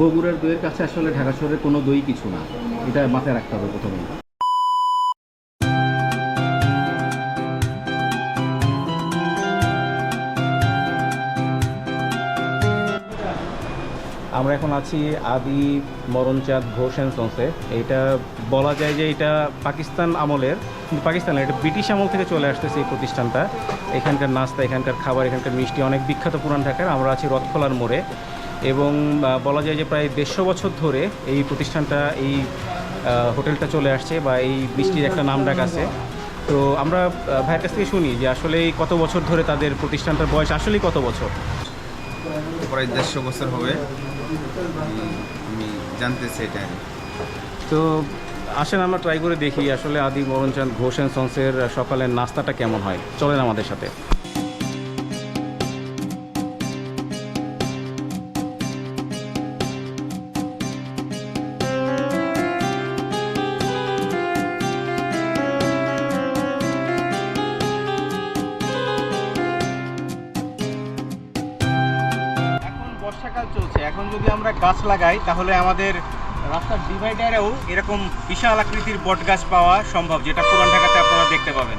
বগুড়ার দইয়ের কাছে আসলে ঢাকা শহরের কোনো দই কিছু না। এটা মাথায় রাখতে হবে প্রথমে। আমরা এখন আছি আদি মরণচাঁদ ঘোষ অ্যান্ড সন্সে। এটা বলা যায় যে এটা পাকিস্তান আমলের, পাকিস্তান এটা ব্রিটিশ আমল থেকে চলে আসতেছে এই প্রতিষ্ঠানটা। এখানকার নাস্তা, এখানকার খাবার, এখানকার মিষ্টি অনেক বিখ্যাত পুরান ঢাকার। আমরা আছি রথখোলার মোড়ে। এবং বলা যায় যে প্রায় দেড়শো বছর ধরে এই প্রতিষ্ঠানটা এই হোটেলটা চলে আসছে বা এই মিষ্টির একটা নাম ডাক আছে। তো আমরা ভাইয়ের কাছ থেকে শুনি যে আসলে এই কত বছর ধরে তাদের প্রতিষ্ঠানটার বয়স আসলেই কত বছর? প্রায় দেড়শো বছর হবে। আমি- আমি জানতে চাই এটা। তো আসেন আমরা ট্রাই করে দেখি আসলে আদি মরণচাঁদ ঘোষ অ্যান্ড সন্সের সকালের নাস্তাটা কেমন হয়। চলেন আমাদের সাথে। যদি আমরা গাছ লাগাই, তাহলে আমাদের রাস্তার ডিভাইডারেও এরকম বিশাল আকৃতির বট গাছ পাওয়া সম্ভব, যেটা পুরান ঢাকাতে আপনারা দেখতে পাবেন।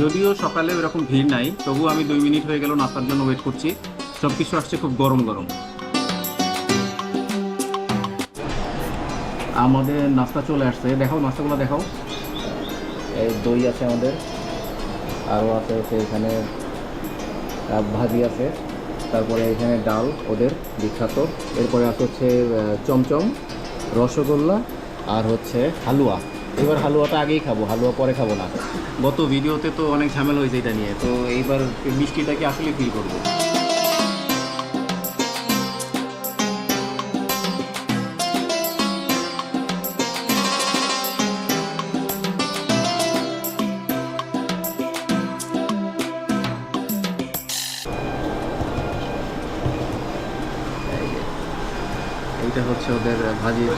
যদিও সকালে এরকম ভিড় নাই, তবু আমি দুই মিনিট হয়ে গেল নাস্তার জন্য ওয়েট করছি। সব কিছু আসছে খুব গরম গরম। আমাদের নাস্তা চলে আসছে। দেখাও, নাস্তাগুলো দেখাও। এই দই আছে আমাদের, আরও আছে হচ্ছে এখানে ভাজি আছে, তারপরে এখানে ডাল ওদের বিখ্যাত। এরপরে আছে হচ্ছে চমচম, রসগোল্লা আর হচ্ছে হালুয়া। এবার হালুয়াটা আগেই খাব, হালুয়া পরে খাব না। গত ভিডিওতে তো অনেক ঝামেলা হয়েছে এটা নিয়ে, তো এইবার মিষ্টিটাকে আসলে ফিল করব? এইটা হচ্ছে ওদের ভাজির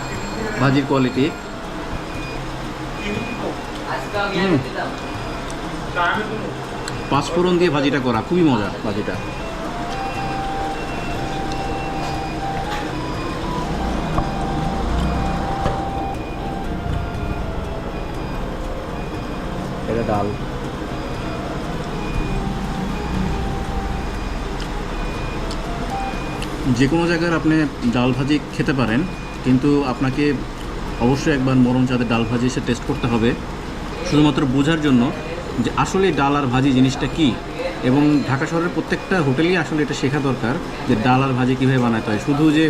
ভাজির কোয়ালিটি পাঁচফোড়ন দিয়ে ভাজিটা করা, খুবই মজা ভাজিটা। ডাল। যে কোনো জায়গার আপনি ডাল ভাজি খেতে পারেন, কিন্তু আপনাকে অবশ্যই একবার মরম চাঁদের ডাল ভাজি এসে টেস্ট করতে হবে। শুধুমাত্র বোঝার জন্য যে আসলে ডাল আর ভাজি জিনিসটা কি? এবং ঢাকা শহরের প্রত্যেকটা হোটেলেই আসলে এটা শেখা দরকার যে ডাল আর ভাজি কীভাবে বানাতে হয়। শুধু যে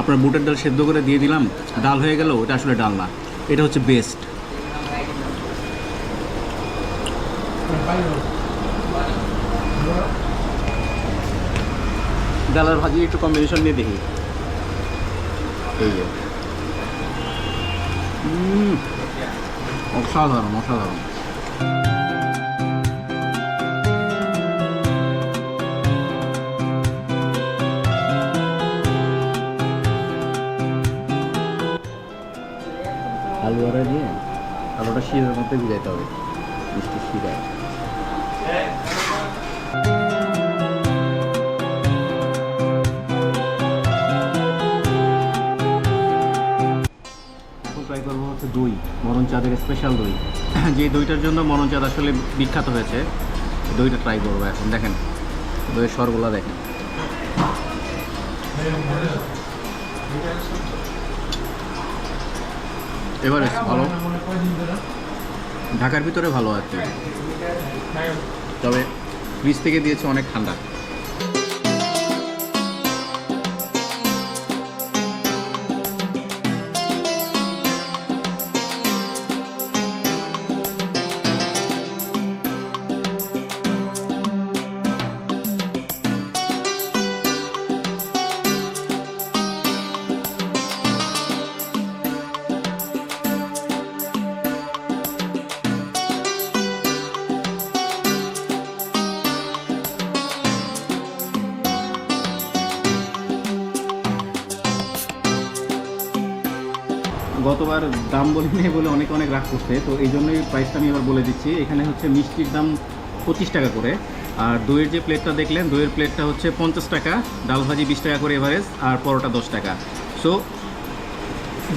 আপনার বুটের ডাল সেদ্ধ করে দিয়ে দিলাম, ডাল হয়ে গেল এটা আসলে ডাল না। এটা হচ্ছে বেস্ট ডাল আর ভাজি একটু কম্বিনেশন নিয়ে দেখি। এই যে উম, অসাধারণ অসাধারণ। আলুয়ারা দিয়ে আলুটা শিরের মধ্যে ভিজাইতে হবে মিষ্টি শিরায়। চাঁদের স্পেশাল দই। যে দইটার জন্য মরণ চাঁদ আসলে বিখ্যাত হয়েছে দইটা ট্রাই করব এখন, দেখেন। দইয়ের স্বরগুলা দেখেন। এবারে ভালো। ঢাকার ভিতরে ভালো আছে। তবে ফ্রিজ থেকে দিয়েছে অনেক ঠান্ডা। গতবার দাম বলি নেই বলে অনেক অনেক রাগ করছে তো এই জন্যই প্রাইসটা আমি এবার বলে দিচ্ছি। এখানে হচ্ছে মিষ্টির দাম পঁচিশ টাকা করে আর দইয়ের যে প্লেটটা দেখলেন দইয়ের প্লেটটা হচ্ছে পঞ্চাশ টাকা ডাল ভাজি বিশ টাকা করে এভারেজ আর পরোটা দশ টাকা। সো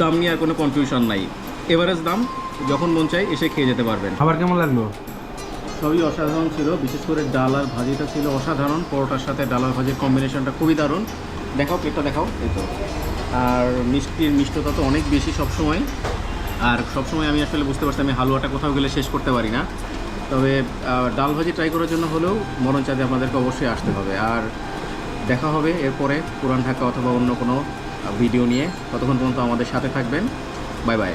দাম নিয়ে আর কোনো কনফিউশন নাই। এভারেজ দাম যখন মন চাই এসে খেয়ে যেতে পারবেন। খাবার কেমন লাগল? সবই অসাধারণ ছিল বিশেষ করে ডাল আর ভাজিটা ছিল অসাধারণ পরোটার সাথে ডাল আর ভাজির কম্বিনেশনটা খুবই দারুণ। দেখাও প্লেটটা দেখাও। এই তো। আর মিষ্টির মিষ্টতা তো অনেক বেশি সবসময়। আর সবসময় আমি আসলে বুঝতে পারছি আমি হালুয়াটা কোথাও গেলে শেষ করতে পারি না। তবে ডাল ভাজি ট্রাই করার জন্য হলেও মরণ চাঁদে আপনাদেরকে অবশ্যই আসতে হবে। আর দেখা হবে এরপরে পুরান ঢাকা অথবা অন্য কোনো ভিডিও নিয়ে। ততক্ষণ পর্যন্ত আমাদের সাথে থাকবেন। Bye bye